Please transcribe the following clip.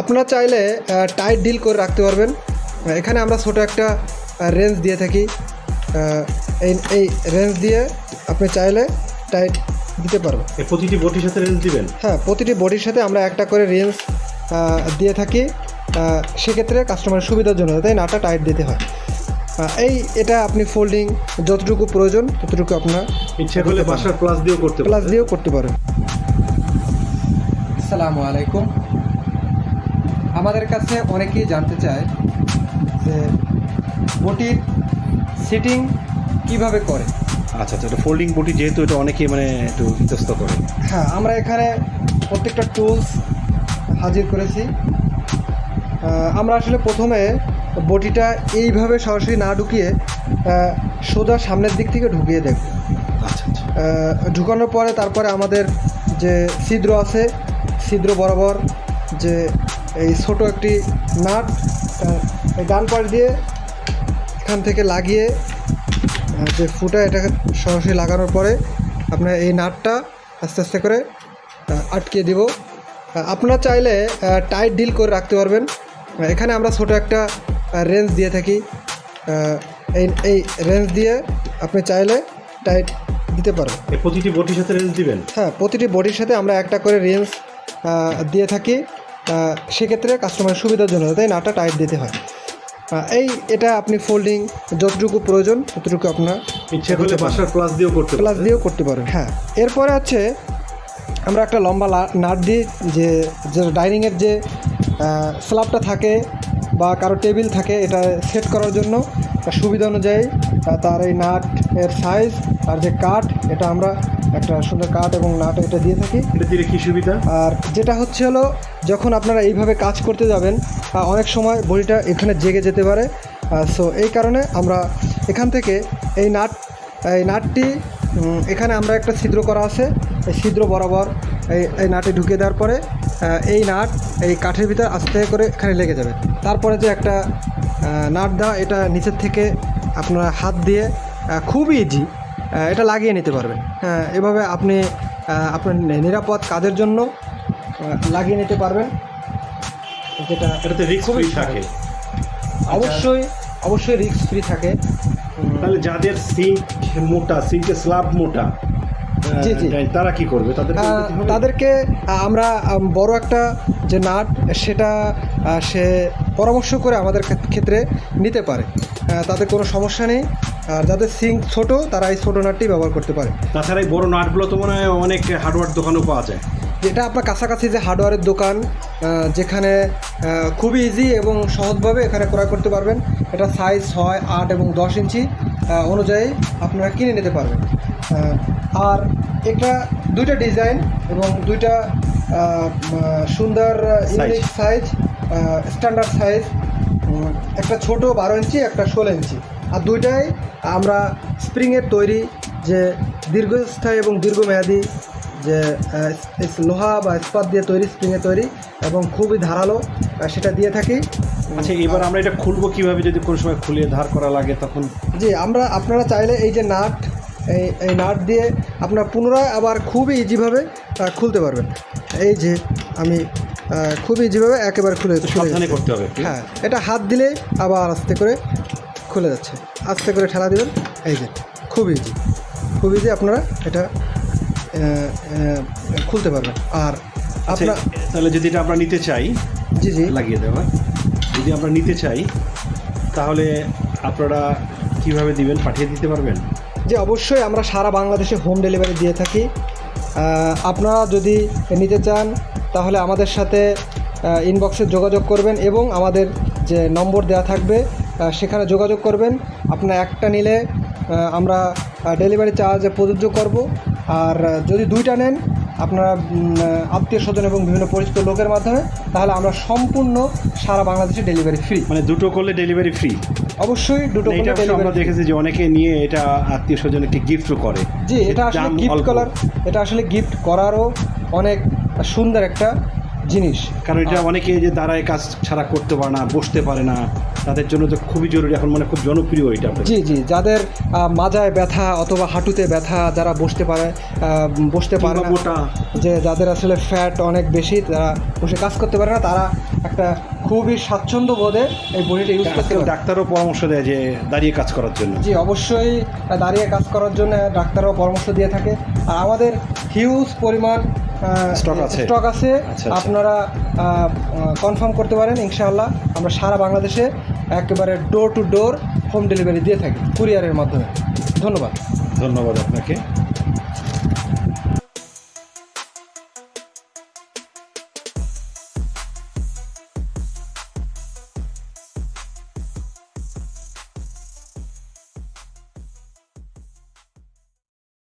আপনারা চাইলে tight deal করে রাখতে পারবেন। এখানে আমরা ছোটো একটা রেঞ্জ দিয়ে থাকি। এই এই রেঞ্জ দিয়ে আপনি চাইলে টাইট দিতে পারবেন। প্রতিটি বটির সাথে রেঞ্জ দিবেন? হ্যাঁ প্রতিটি বডির সাথে আমরা একটা করে রেঞ্জ দিয়ে থাকি। সেক্ষেত্রে কাস্টমারের সুবিধার জন্য তাই নাটা টাইট দিতে হয়। এই এটা আপনি ফোল্ডিং যতটুকু প্রয়োজন ততটুকু আপনার ইচ্ছে করলে বাসার প্লাস দিয়েও করতে প্লাস দিয়েও করতে পারেন। আসসালামু আলাইকুম। আমাদের কাছে অনেকেই জানতে চায় যে বটির সিটিং কীভাবে করে? আচ্ছা আচ্ছা এটা ফোল্ডিং বটি যেহেতু এটা অনেকেই মানে একটু ইতস্ত করে। হ্যাঁ আমরা এখানে প্রত্যেকটা টুলস হাজির করেছি। আমরা আসলে প্রথমে বটিটা এইভাবে সরাসরি না ঢুকিয়ে সোজা সামনের দিক থেকে ঢুকিয়ে দেখব আচ্ছা আচ্ছা। ঢুকানোর পরে তারপরে আমাদের যে ছিদ্র আছে ছিদ্র বরাবর যে এই ছোট একটি নাট এই ডান পাশ দিয়ে এখান থেকে লাগিয়ে যে ফুটা এটাকে সরাসরি লাগানোর পরে আপনার এই নাটটা আস্তে আস্তে করে আহ, আটকিয়ে দিব। আপনারা চাইলে টাইট ডিল করে রাখতে পারবেন। এখানে আমরা ছোট একটা রেঞ্জ দিয়ে থাকি। এই এই রেঞ্জ দিয়ে আপনি চাইলে টাইট দিতে পারবেন প্রতিটি বটির সাথে রেঞ্জ দিবেন? হ্যাঁ প্রতিটি বডির সাথে আমরা একটা করে রেঞ্জ দিয়ে থাকি। সেক্ষেত্রে কাস্টমারের সুবিধার জন্য তাই নাটা টাইট দিতে হয়। এই এটা আপনি ফোল্ডিং যতটুকু প্রয়োজন ততটুকু আপনার ইচ্ছে করলে বাসার প্লাস দিয়েও করতে প্লাস পারেন দিয়েও করতে পারেন হ্যাঁ। এরপরে হচ্ছে আমরা একটা লম্বা নাট দিই যে যে ডাইনিংয়ের যে স্ল্যাবটা থাকে বা কারও টেবিল থাকে এটা সেট করার জন্য সুবিধা অনুযায়ী তার এই নাট এর সাইজ আর যে কাঠ এটা আমরা একটা সুন্দর কাঠ এবং নাট এটা দিয়ে থাকি। এটা দিলে কি সুবিধা? আর যেটা হচ্ছে হলো যখন আপনারা এইভাবে কাজ করতে যাবেন অনেক সময় বডিটা এখানে জেগে যেতে পারে। সো এই কারণে আমরা এখান থেকে এই নাট এই নাটটি এখানে আমরা একটা ছিদ্র করা আছে। এই ছিদ্র বরাবর এই এই নাটে ঢুকিয়ে দেওয়ার পরে এই নাট এই কাঠের ভিতর আস্তে করে এখানে লেগে যাবে। তারপরে যে একটা নাট দেওয়া এটা নিচের থেকে আপনারা হাত দিয়ে খুবই ইজি এটা লাগিয়ে নিতে পারবেন। হ্যাঁ এভাবে আপনি আপনার নিরাপদ কাজের জন্য লাগিয়ে নিতে পারবেন। যেটা খুবই ফ্রি থাকে। অবশ্যই অবশ্যই রিস্ক ফ্রি থাকে। তাহলে যাদের সিঙ্ক মোটা সিঙ্কের স্ল্যাব মোটা তারা কি করবে? তাদের তাদেরকে আমরা আম, বড় একটা যে নাট সেটা সে পরামর্শ করে আমাদের ক্ষেত্রে নিতে পারে। তাদের কোনো সমস্যা নেই। আর যাদের সিঙ্ক ছোট তারা এই ছোটো নাটটি ব্যবহার করতে পারে। তাছাড়া এই বড় নাটগুলো তো মনে হয় অনেক হার্ডওয়ার দোকানেও পাওয়া যায়। যেটা আপনার কাছাকাছি যে হার্ডওয়্যারের দোকান যেখানে খুবই ইজি এবং সহজভাবে এখানে ক্রয় করতে পারবেন। এটা সাইজ ছয় আট এবং দশ ইঞ্চি অনুযায়ী আপনারা কিনে নিতে পারবেন। আর এটা দুইটা ডিজাইন এবং দুইটা সুন্দর ইউনিক সাইজ স্ট্যান্ডার্ড সাইজ একটা ছোট বারো ইঞ্চি একটা ষোলো ইঞ্চি। আর দুইটাই আমরা স্প্রিংয়ের তৈরি যে দীর্ঘস্থায়ী এবং দীর্ঘমেয়াদী যে লোহা বা ইস্পাত দিয়ে তৈরি স্প্রিংয়ে তৈরি এবং খুবই ধারালো সেটা দিয়ে থাকি। আচ্ছা এবার আমরা এটা খুলবো কীভাবে? যদি কোনো সময় খুলে ধার করা লাগে তখন? জি আমরা আপনারা চাইলে এই যে নাট এই এই নাট দিয়ে আপনার পুনরায় আবার খুবই ইজিভাবে খুলতে পারবেন। এই যে আমি খুবই ইজিভাবে একেবারে খুলে সাবধানে করতে হবে হ্যাঁ এটা হাত দিলে আবার আস্তে করে খুলে যাচ্ছে। আস্তে করে ঠেলা দিবেন। এই যে খুব ইজি খুব ইজি আপনারা এটা খুলতে পারবেন। আর আচ্ছা, আপনার তাহলে যদি এটা আমরা নিতে চাই জি জি। লাগিয়ে দেওয়া যদি আমরা নিতে চাই তাহলে আপনারা কীভাবে দিবেন? পাঠিয়ে দিতে পারবেন? যে অবশ্যই আমরা সারা বাংলাদেশে হোম ডেলিভারি দিয়ে থাকি। আপনারা যদি নিতে চান, তাহলে আমাদের সাথে ইনবক্সে যোগাযোগ করবেন এবং আমাদের যে নম্বর দেওয়া থাকবে সেখানে যোগাযোগ করবেন। আপনার একটা নিলে আমরা ডেলিভারি চার্জে প্রযোজ্য করব। আর যদি দুইটা নেন আপনারা আত্মীয় স্বজন এবং বিভিন্ন পরিচিত লোকের মাধ্যমে তাহলে আমরা সম্পূর্ণ সারা বাংলাদেশে ডেলিভারি ফ্রি মানে দুটো করলে ডেলিভারি ফ্রি অবশ্যই দুটো অবশ্য আমরা দেখেছি যে অনেকে নিয়ে এটা আত্মীয় স্বজন একটি গিফটও করে। জি এটা আসলে গিফট করার এটা আসলে গিফট করারও অনেক সুন্দর একটা জিনিস। কারণ এটা অনেকে যে দাঁড়ায় কাজ ছাড়া করতে পারে না বসতে পারে না তাদের জন্য তো খুবই জরুরি এখন মানে খুব জনপ্রিয় এটা। জি জি যাদের মাজায় ব্যথা অথবা হাঁটুতে ব্যথা যারা বসতে পারে বসতে পারে না যে যাদের আসলে ফ্যাট অনেক বেশি তারা বসে কাজ করতে পারে না তারা একটা খুবই স্বাচ্ছন্দ্য বোধে এই বডিটা ইউজ করতে ডাক্তারও পরামর্শ দেয় যে দাঁড়িয়ে কাজ করার জন্য। জি অবশ্যই দাঁড়িয়ে কাজ করার জন্য ডাক্তারও পরামর্শ দিয়ে থাকে। আর আমাদের হিউজ পরিমাণ Stock আছে? স্টক আছে। আচ্ছা, আচ্ছা। আপনারা কনফার্ম করতে পারেন ইনশাআল্লাহ। আমরা সারা বাংলাদেশে একেবারে door to door home delivery দিয়ে থাকি কুরিয়ারের মাধ্যমে। ধন্যবাদ। ধন্যবাদ আপনাকে।